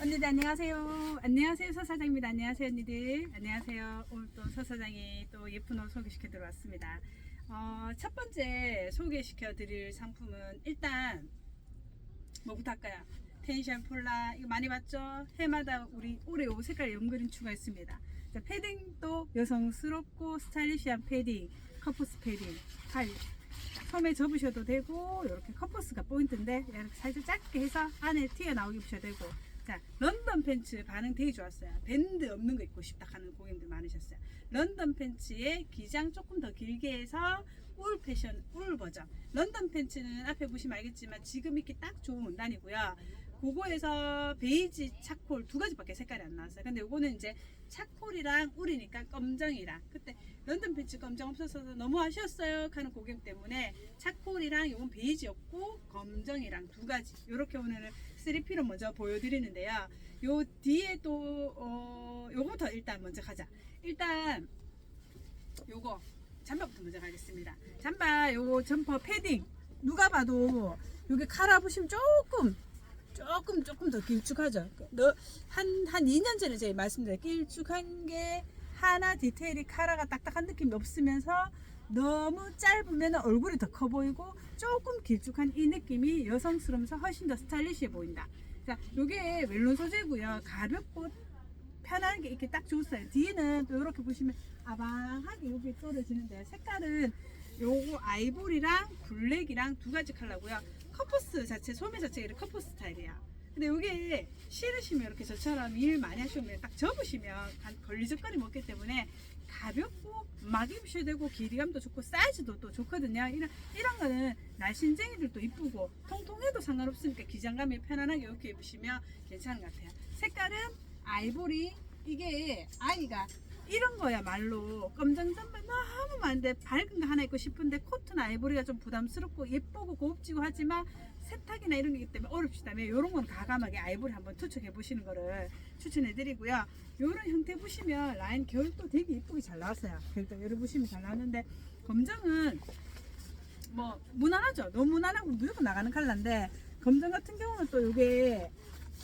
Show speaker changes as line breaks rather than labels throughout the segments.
언니들 안녕하세요. 안녕하세요 서 사장입니다. 안녕하세요 언니들. 안녕하세요. 오늘 또 서 사장이 또 예쁜 옷 소개시켜 들어왔습니다. 어, 첫 번째 소개시켜 드릴 상품은 일단 뭐부터 할까요? 텐션 폴라 이거 많이 봤죠? 해마다 우리 올해 옷 색깔 연그린 추가했습니다. 자, 패딩도 여성스럽고 스타일리시한 패딩, 커프스 패딩, 팔 소매 접으셔도 되고 이렇게 커퍼스가 포인트인데 이렇게 살짝 짧게 해서 안에 튀어 나오게 입으셔도 되고 자 런던 팬츠 반응 되게 좋았어요. 밴드 없는 거 입고 싶다 하는 고객님들 많으셨어요. 런던 팬츠에 기장 조금 더 길게 해서 울 패션 울 버전. 런던 팬츠는 앞에 보시면 알겠지만 지금 입기 딱 좋은 원단이고요. 그거에서 베이지 차콜 두 가지밖에 색깔이 안 나왔어요. 근데 요거는 이제 차콜이랑 울이니까 검정이랑. 그때 런던 팬츠 검정 없어서 너무 아쉬웠어요. 하는 고객 때문에 차콜이랑 요건 베이지였고 검정이랑 두 가지. 이렇게 오늘은 3P로 먼저 보여드리는데요. 요 뒤에 또 어, 요거부터 일단 먼저 가자. 일단 요거 잠바부터 먼저 가겠습니다. 잠바 요 점퍼 패딩. 누가 봐도 여기 카라 보시면 조금 조금 조금 더 길쭉하죠. 너한한 2년 전에 제가 말씀드린 길쭉한 게 하나 디테일이 카라가 딱딱한 느낌이 없으면서 너무 짧으면 얼굴이 더 커 보이고 조금 길쭉한 이 느낌이 여성스러우면서 훨씬 더 스타일리시해 보인다. 자, 요게 멜론 소재고요. 가볍고 편하게 이렇게 딱 줬어요. 뒤에는 또 이렇게 보시면 아방하게 여기 떨어지는데 색깔은 요거 아이보리랑 블랙이랑 두 가지 컬러고요. 커퍼스 자체 소매 자체가 이렇게 커퍼스 스타일이야. 근데 이게 싫으시면 이렇게 저처럼 일 많이 하시면 딱 접으시면 간- 걸리적거림 없기 때문에 가볍고 막 입으셔도 되고 길이감도 좋고 사이즈도 또 좋거든요. 이런 이런 거는 날씬쟁이들도 이쁘고 통통해도 상관없으니까 기장감이 편안하게 이렇게 입으시면 괜찮은 것 같아요. 색깔은 아이보리 이게 아이가 이런 거야 말로 검정 잠바 너무 많은데 밝은 거 하나 입고 싶은데 코트나 아이보리가 좀 부담스럽고 예쁘고 고급지고 하지만 세탁이나 이런 거기 때문에 어렵시다면 이런 건 가감하게 아이보리 한번 투척해 보시는 거를 추천해 드리고요. 이런 형태 보시면 라인 결도 되게 예쁘게 잘 나왔어요. 결도 여러 보시면 잘 나왔는데 검정은 뭐 무난하죠. 너무 무난하고 무조건 나가는 컬러인데 검정 같은 경우는 또 이게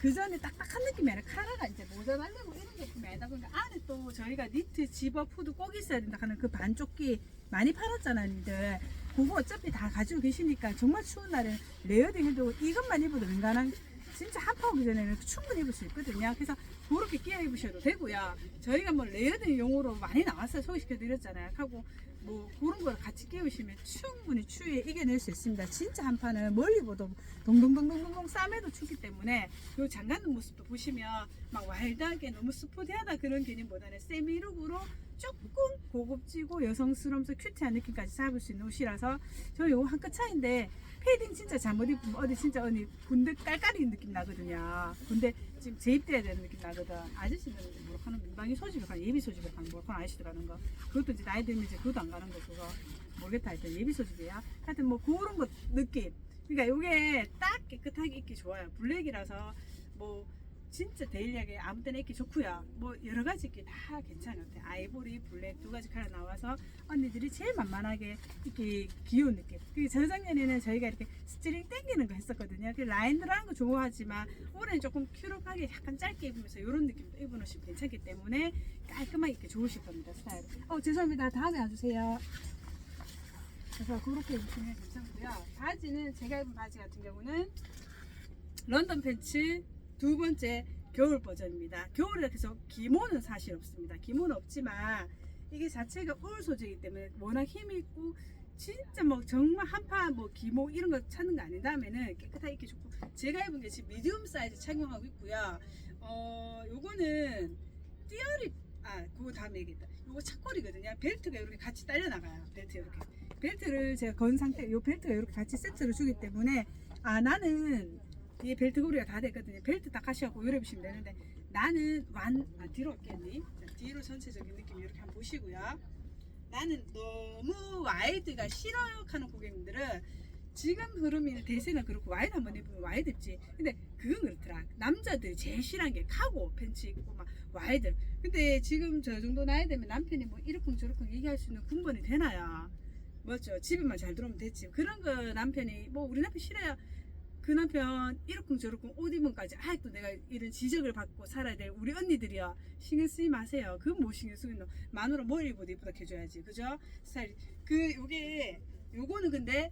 그 전에 딱딱한 느낌이 아니라 카라가 이제 모자 달리고 이런 느낌이 아니다 보니까 안에 또 저희가 니트 집업 후드 꼭 있어야 된다 하는 그 반쪽기 많이 팔았잖아요 니들 그거 어차피 다 가지고 계시니까 정말 추운 날에 레이어딩 해도 이것만 입어도 웬간한 진짜 한파 오기 전에는 충분히 입을 수 있거든요. 그래서 그렇게 끼어 입으셔도 되고요. 저희가 뭐 레이어딩 용으로 많이 나왔어요. 소개시켜 드렸잖아요. 하고 뭐 그런 걸 같이 끼우시면 충분히 추위에 이겨낼 수 있습니다. 진짜 한파는 멀리 보도 동동동동동동 쌈에도 추기 때문에 요 장갑는 모습도 보시면 막 와일드하게 너무 스포티하다 그런 개념보다는 세미룩으로 조금 고급지고 여성스러우면서 큐티한 느낌까지 잡을 수 있는 옷이라서 저 요거 한 끗 차인데 패딩 진짜 잘못 입으면 어디 진짜 어디 군대 깔깔이 느낌 나거든요. 군대 지금 재입돼야 되는 느낌 나거든. 아저씨들은 뭐 하는 민방위 소집을 가는 예비 소집을 가는 거, 그건 아저씨들 가는 거. 그것도 이제 나이 들면 이제 그것도 안 가는 거 그거 모르겠다 하여튼 예비 소집이야. 하여튼 뭐 그런 것 느낌. 그러니까 요게 딱 깨끗하게 입기 좋아요. 블랙이라서 뭐 진짜 데일리하게 아무 때나 입기 좋고요. 뭐 여러 가지 입기 다 괜찮은 것 같아요. 아이보리, 블랙 두 가지 컬러 나와서 언니들이 제일 만만하게 이렇게 귀여운 느낌. 그 저작년에는 저희가 이렇게 스트링 땡기는 거 했었거든요. 그 라인 들어간 거 좋아하지만 올해는 조금 큐룩하게 약간 짧게 입으면서 이런 느낌도 입어놓으시면 괜찮기 때문에 깔끔하게 입기 좋으실 겁니다. 스타일. 어 죄송합니다. 다음에 와주세요. 그래서 그렇게 입으시면 괜찮고요. 바지는 제가 입은 바지 같은 경우는 런던 팬츠 두 번째 겨울 버전입니다. 겨울이라 해서 기모는 사실 없습니다. 기모는 없지만 이게 자체가 울 소재이기 때문에 워낙 힘이 있고 진짜 뭐 정말 한파 뭐 기모 이런 거 찾는 거 아니다면은 깨끗하게 입기 좋고 제가 입은 게 지금 미디움 사이즈 착용하고 있고요. 어 요거는 띠어리 아 그거 다음에 얘기했다. 요거 착걸이거든요. 벨트가 이렇게 같이 딸려 나가요. 벨트 이렇게 벨트를 제가 건 상태 요 벨트가 이렇게 같이 세트로 주기 때문에 아 나는 뒤에 벨트 고리가 다 됐거든요. 벨트 딱 하시고 이래 보시면 되는데 나는 완 아, 뒤로 올겠니? 뒤로 전체적인 느낌 이렇게 한번 보시고요. 나는 너무 와이드가 싫어요 하는 고객님들은 지금 흐름이 대세는 그렇고 와이드 한번 입으면 와이드 입지. 근데 그건 그렇더라. 남자들이 제일 싫어하는 게 카고 팬츠 입고 막 와이드. 근데 지금 저 정도 나이 되면 남편이 뭐 이렇쿵 저렇쿵 얘기할 수 있는 근본이 되나요? 맞죠? 집에만 잘 들어오면 됐지. 그런 거 남편이 뭐 우리 남편 싫어요 그 남편 이렇쿵 저렇쿵 옷 입은까지 아직도 내가 이런 지적을 받고 살아야 될 우리 언니들이요 신경 쓰지 마세요. 그건 뭐 신경 쓰고 있노? 마누라 머리 입어도 이쁘다 해줘야지. 그죠? 스타일. 그 요게 요거는 근데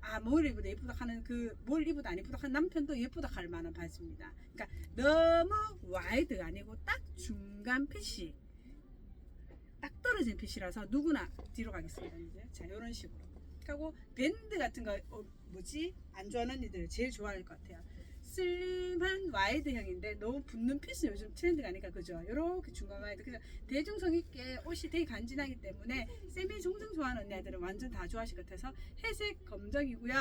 아 머리 입어도 예쁘다 하는 그 뭘 입어도 안 예쁘다 하는 남편도 예쁘다 할 만한 바지입니다. 그러니까 너무 와이드가 아니고 딱 중간 핏이 딱 떨어진 핏이라서 누구나 뒤로 가겠습니다 이제. 자 이런 식으로 하고 밴드 같은 거 어, 뭐지? 안 좋아하는 언니들 제일 좋아할 것 같아요. 슬림한 와이드형인데 너무 붙는 핏은 요즘 트렌드가 아니까 그죠? 요렇게 중간 와이드. 그래서 대중성 있게 옷이 되게 간지나기 때문에 세미 종종 좋아하는 언니들은 완전 다 좋아하실 것 같아서 회색 검정이고요.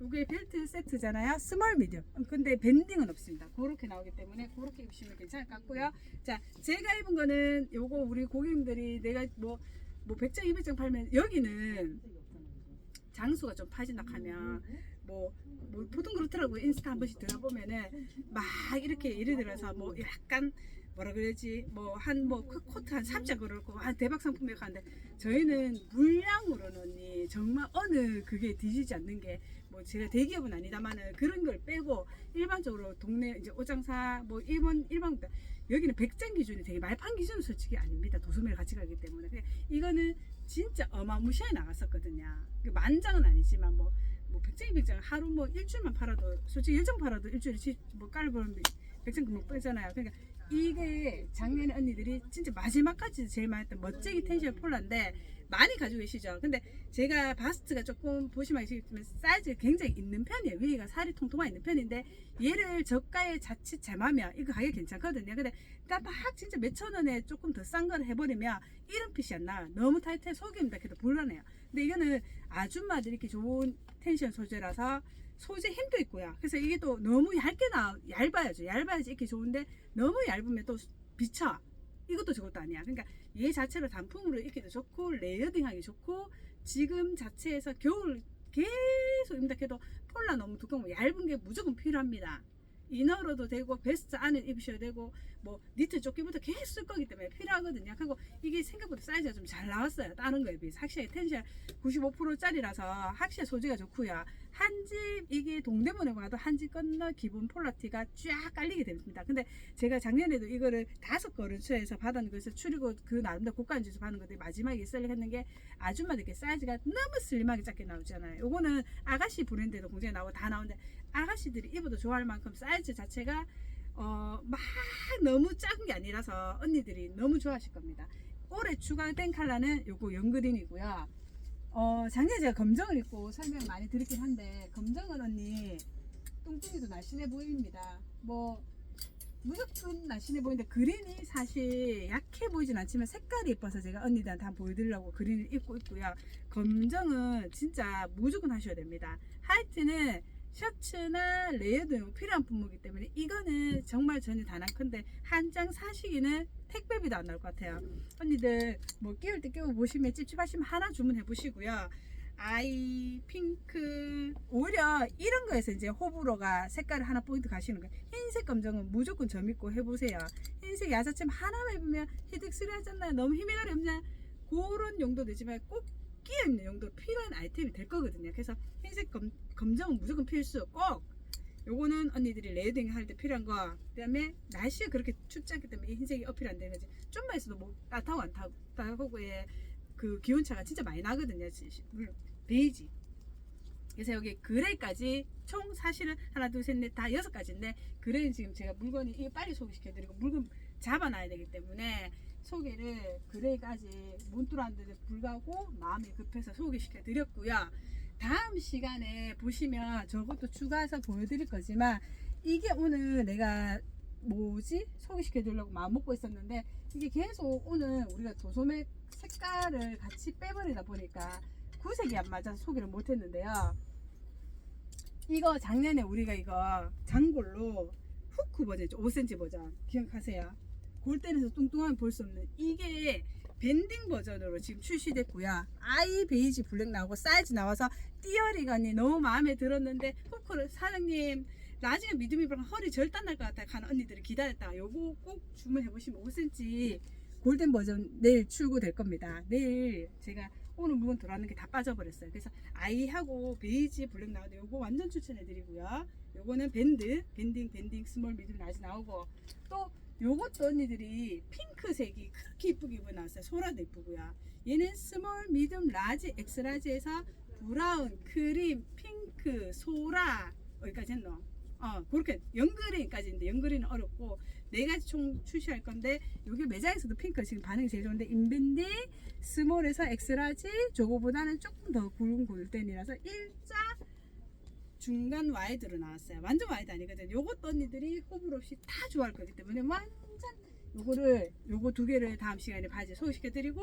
요게 벨트 세트잖아요. 스몰 미디엄. 음, 근데 밴딩은 없습니다. 그렇게 나오기 때문에 그렇게 입으시면 괜찮을 것 같고요. 자 제가 입은 거는 요거 우리 고객님들이 내가 뭐 뭐 100장 200장 팔면 여기는 장수가 좀 파진다 하면 뭐, 뭐 보통 그렇더라고요. 인스타 한 번씩 들어보면은 막 이렇게 예를 들어서 뭐 약간 뭐라 그러지? 뭐 한 뭐 코트 한 3장 그렇고 한 대박 상품이 가는데 저희는 물량으로는 언니 정말 어느 그게 뒤지지 않는 게 뭐 제가 대기업은 아니다마는 그런 걸 빼고 일반적으로 동네 이제 오장사 뭐 일본 일반 여기는 100장 기준이 되게 말판 기준은 솔직히 아닙니다. 도소매를 같이 가기 때문에. 이거는 진짜 어마무시하게 나갔었거든요. 그 만장은 아니지만 뭐뭐 100장 200장 하루 뭐 일주일만 팔아도 솔직히 일정 팔아도 일주일에 치- 뭐 깔보면 100장 금방 빼잖아요. 그러니까 이게 작년에 언니들이 진짜 마지막까지 제일 많이 했던 멋쟁이 텐션 폴라인데 많이 가지고 계시죠. 근데 제가 바스트가 조금 보시면 아시겠지만 사이즈가 굉장히 있는 편이에요. 위가 살이 통통한 있는 편인데 얘를 저가에 자칫 잘하면 이거 가격 괜찮거든요. 근데 딱막 진짜 몇천 원에 조금 더 싼 걸 해버리면 이런 핏이 안 나와요. 너무 타이트해 속입니다 그래도 곤란해요. 근데 이거는 아줌마들이 이렇게 좋은 텐션 소재라서 소재 힘도 있고요. 그래서 이게 또 너무 얇게 나 얇아야죠. 얇아야지 이렇게 좋은데 너무 얇으면 또 비쳐 이것도 저것도 아니야. 그러니까 얘 자체로 단품으로 입기도 좋고 레이어딩하기 좋고 지금 자체에서 겨울 계속 입는다 해도 폴라 너무 두꺼우면 얇은 게 무조건 필요합니다 이너로도 되고 베스트 안에 입으셔야 되고 뭐 니트 조끼부터 계속 쓸 거기 때문에 필요하거든요. 그리고 이게 생각보다 사이즈가 좀 잘 나왔어요. 다른 거에 비해 확실히 텐션 95%짜리라서 확실히 소재가 좋고요. 한 집 이게 동대문에 가도 한 집 건너 기본 폴라티가 쫙 깔리게 됩니다. 근데 제가 작년에도 이거를 다섯 거를出해서 받은 거에서 추리고 그 나름대로 고가인 주서 받은 건데 마지막에 셀렉했는 게 아줌마들께 사이즈가 너무 슬림하게 작게 나오잖아요. 요거는 아가씨 브랜드에도 공장에 나오고 다 나오는데 아가씨들이 입어도 좋아할 만큼 사이즈 자체가 어, 막 너무 작은 게 아니라서 언니들이 너무 좋아하실 겁니다. 올해 추가된 컬러는 요거 연그린이고요. 어, 작년에 제가 검정을 입고 설명 많이 드렸긴 한데 검정은 언니 뚱뚱이도 날씬해 보입니다. 뭐 무조건 날씬해 보이는데 그린이 사실 약해 보이진 않지만 색깔이 예뻐서 제가 언니들한테 한번 보여드리려고 그린을 입고 있고요. 검정은 진짜 무조건 하셔야 됩니다. 하이트는 셔츠나 레이어드 필요한 품목이기 때문에 이거는 정말 전혀 단한컨대 한장 사시기는 택배비도 안 나올 것 같아요. 언니들 뭐 끼울 때 끼워 보시면 찝찝하시면 하나 주문해 보시고요. 아이, 핑크, 오히려 이런 거에서 이제 호불호가 색깔을 하나 포인트 가시는 거예요. 흰색 검정은 무조건 점 입고 해보세요. 흰색 야자쯤 하나만 입으면 히득 쓰리하잖아요. 너무 가리 없냐? 그런 용도 되지만 꼭 끼어 있는 용도 필요한 아이템이 될 거거든요. 그래서 흰색 검, 검정은 무조건 필수 꼭 요거는 언니들이 레이딩 할 때 필요한 거 그다음에 날씨가 그렇게 춥지 않기 때문에 이 흰색이 어필 안 되는 거지 좀만 있어도 뭐 따뜻하고 안 따뜻하고의 그 기온차가 진짜 많이 나거든요 물론 베이지 그래서 여기 그레이까지 총 사실은 하나 둘 셋 넷 다 여섯 가지인데 그레이는 지금 제가 물건이 빨리 소개시켜드리고 물건 잡아놔야 되기 때문에 소개를 그레이까지 몬뚜라는데 불구하고 마음이 급해서 소개시켜 드렸고요. 다음 시간에 보시면 저것도 추가해서 보여드릴 거지만 이게 오늘 내가 뭐지? 소개시켜 드리려고 마음 먹고 있었는데 이게 계속 오늘 우리가 도소매 색깔을 같이 빼버리다 보니까 구색이 안 맞아서 소개를 못 했는데요. 이거 작년에 우리가 이거 장골로 후크 버전이죠 5cm 버전 기억하세요 골대에서 뚱뚱하면 볼 수 없는 이게 밴딩 버전으로 지금 출시됐고요. 아이 베이지 블랙 나오고 사이즈 나와서 띠어리가니 너무 마음에 들었는데 후크를 사장님 나중에 미드미브랑 허리 절단 날 것 같아 가는 언니들이 기다렸다가 요거 꼭 주문해 보시면 5cm 골든 버전 내일 출고될 겁니다. 내일 제가 오늘 물건 들어왔는 게 다 빠져버렸어요. 그래서 아이하고 베이지 블랙 나오는데 요거 완전 추천해 드리고요. 요거는 밴드, 밴딩, 밴딩, 스몰, 미디움, 라지 나오고 또 요것도 언니들이 핑크색이 그렇게 이쁘게 입어 나왔어요. 소라도 이쁘고요. 얘는 스몰, 미디움, 라지, 엑스라지에서 브라운, 크림, 핑크, 소라 여기까지 했노? 어 그렇게 연그린까지인데 연그린은 어렵고 네 가지 총 출시할 건데 여기 매장에서도 핑크 지금 반응이 제일 좋은데 인밴딩 스몰에서 엑스라지 저거보다는 조금 더 굵은 골덴이라서 일자 중간 와이드로 나왔어요. 완전 와이드 아니거든. 요것도 언니들이 호불호 없이 다 좋아할 거기 때문에 완전 요거를 요거 두 개를 다음 시간에 바지 소개시켜 드리고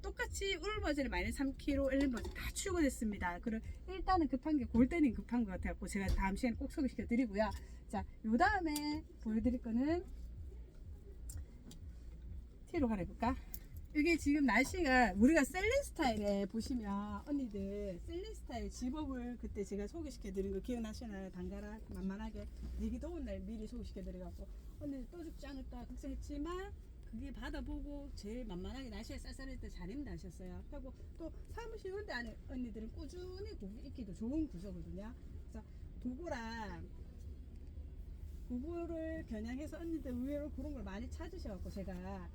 똑같이 울 버전의 마이너스 3kg, 엘린 버전 다 출고됐습니다. 그럼 일단은 급한 게 골대는 급한 것 같아갖고 제가 다음 시간에 꼭 소개시켜 드리고요. 자, 요 다음에 보여드릴 거는 티로 갈아입을까? 이게 지금 날씨가 우리가 셀린 스타일에 보시면 언니들 셀린 스타일 집업을 그때 제가 소개시켜 드린 거 기억나시나요? 단가라 만만하게 되게 더운 날 미리 소개시켜 드려갖고 언니들 또 죽지 않을까 걱정했지만 그게 받아보고 제일 만만하게 날씨가 쌀쌀할 때 잘 입는다 하셨어요. 하고 또 사무실 이런 데 안에 언니들은 꾸준히 입기도 좋은 구조거든요. 그래서 도구랑 그거를 겨냥해서 언니들 의외로 그런 걸 많이 찾으셔갖고 제가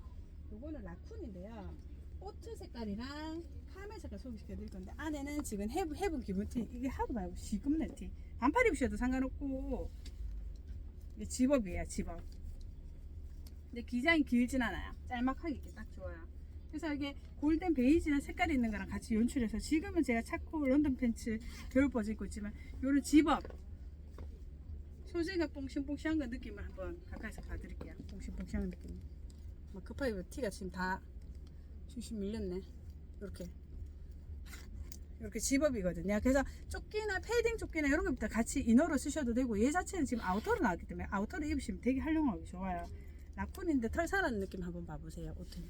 요거는 라쿤인데요. 오트 색깔이랑 카멜 색깔 소개시켜 드릴 건데 안에는 지금 해분, 해분 기본티. 이게 하도 말고 시금네 티. 반팔 입으셔도 상관없고. 이게 집업이에요 집업. 근데 기장이 길진 않아요. 짤막하게 입기 딱 좋아요. 그래서 이게 골든 베이지나 색깔이 있는 거랑 같이 연출해서 지금은 제가 차코 런던 팬츠 겨울 버전 입고 있지만 요런 집업. 소재가 뽕신뽕신한 거 느낌을 한번 가까이서 봐드릴게요. 뽕신뽕신한 느낌 뭐 급하게 뭐 티가 지금 다 중심 밀렸네. 이렇게. 이렇게 집업이거든요. 그래서 조끼나 패딩 조끼나 이런 것부터 같이 이너로 쓰셔도 되고 얘 자체는 지금 아우터로 나왔기 때문에 아우터로 입으시면 되게 활용하기 좋아요. 라쿤인데 털 살아는 느낌 한번 봐보세요 옷은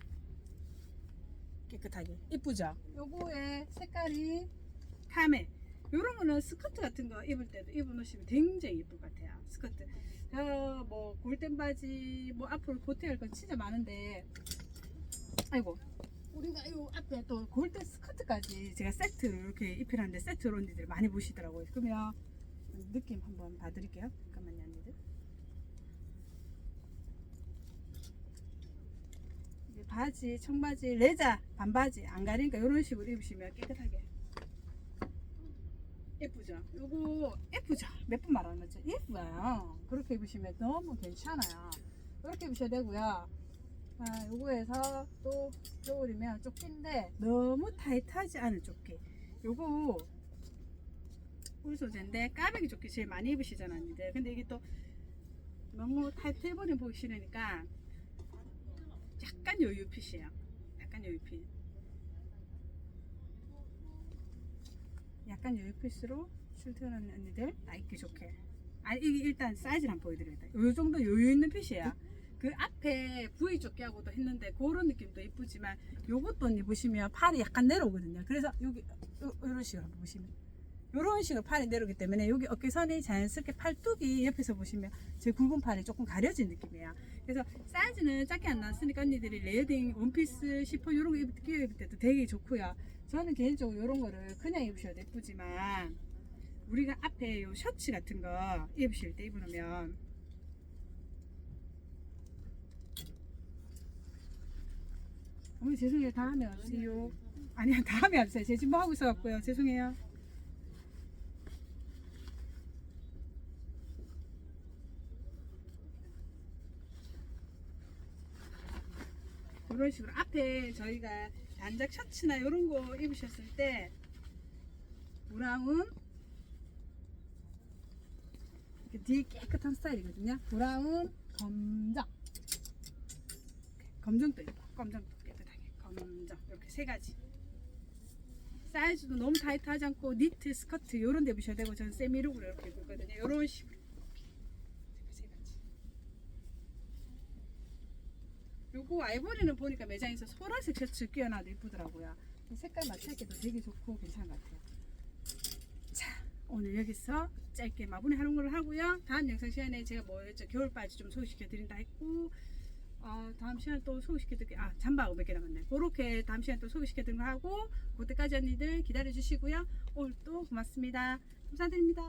깨끗하게. 이쁘죠? 요거의 색깔이 카멜 요런 거는 스커트 같은 거 입을 때도 입어 놓으시면 굉장히 예쁠 것 같아요 스커트. 어 뭐 골덴 바지 뭐 앞으로 고태할 건 진짜 많은데. 아이고. 우리가 요 앞에 또 골덴 스커트까지 제가 세트로 이렇게 입히라는데 세트로 언니들 많이 보시더라고요. 그러면 느낌 한번 봐드릴게요. 잠깐만요 언니들. 바지 청바지 레자 반바지 안 가리니까 이런 식으로 입으시면 깨끗하게 예쁘죠? 요거 예쁘죠? 몇분 말하는 거죠? 예뻐요. 그렇게 입으시면 너무 괜찮아요. 그렇게 입으셔야 되고요. 아, 요거에서 또 겨울이면 조끼인데 너무 타이트하지 않은 조끼. 요거 울 소재인데 까베기 조끼 제일 많이 입으시잖아요. 근데 이게 또 너무 타이트해버리면 보기 싫으니까 약간 여유 핏이에요. 약간 여유 핏. 약간 여유 핏으로 출퇴근하는 언니들 나 입기 좋게. 아 이게 일단 사이즈를 한번 보여드려야겠다. 요 정도 여유 있는 핏이에요. 그 앞에 V 조끼하고도 했는데 그런 느낌도 이쁘지만 요것도 언니 보시면 팔이 약간 내려오거든요. 그래서 여기 요, 요런 식으로 한번 보시면 요런 식으로 팔이 내려오기 때문에 여기 어깨선이 자연스럽게 팔뚝이 옆에서 보시면 제 굵은 팔이 조금 가려진 느낌이에요. 그래서 사이즈는 작게 안 나왔으니까 언니들이 레어딩 원피스 시퍼 이런 거 입을 때도 되게 좋고요. 저는 개인적으로 이런 거를 그냥 입으셔도 예쁘지만 우리가 앞에 요 셔츠 같은 거 입으실 때 입으면 어머니 죄송해요. 다음에 와주세요. 아니야 다음에 와주세요. 제 지금 뭐 하고 있어갖고요. 죄송해요 이런 식으로 앞에 저희가 단작 셔츠나 이런 거 입으셨을 때 브라운 이렇게 뒤에 깨끗한 스타일이거든요. 브라운 검정. 검정도 예뻐. 검정도 깨끗하게. 검정. 이렇게 세 가지. 사이즈도 너무 타이트하지 않고 니트 스커트 이런 데 입으셔야 되고 저는 세미룩으로 이렇게 입고 있거든요. 이런 식으로 이렇게 세 가지 요거 아이보리는 보니까 매장에서 소라색 셔츠 끼워놔도 이쁘더라고요. 색깔 맞추기도 되게 좋고 괜찮은 것 같아요. 자 오늘 여기서 짧게 마무리 하는 걸로 하고요. 다음 영상 시간에 제가 뭐였죠? 겨울 바지 좀 소개시켜 드린다 했고 어, 다음 시간 또 소개시켜 드릴게요 아 잠바하고 몇 개 남았네. 그렇게 다음 시간 또 소개시켜 드리는 거 하고 그때까지 언니들 기다려 주시고요. 오늘 또 고맙습니다. 감사드립니다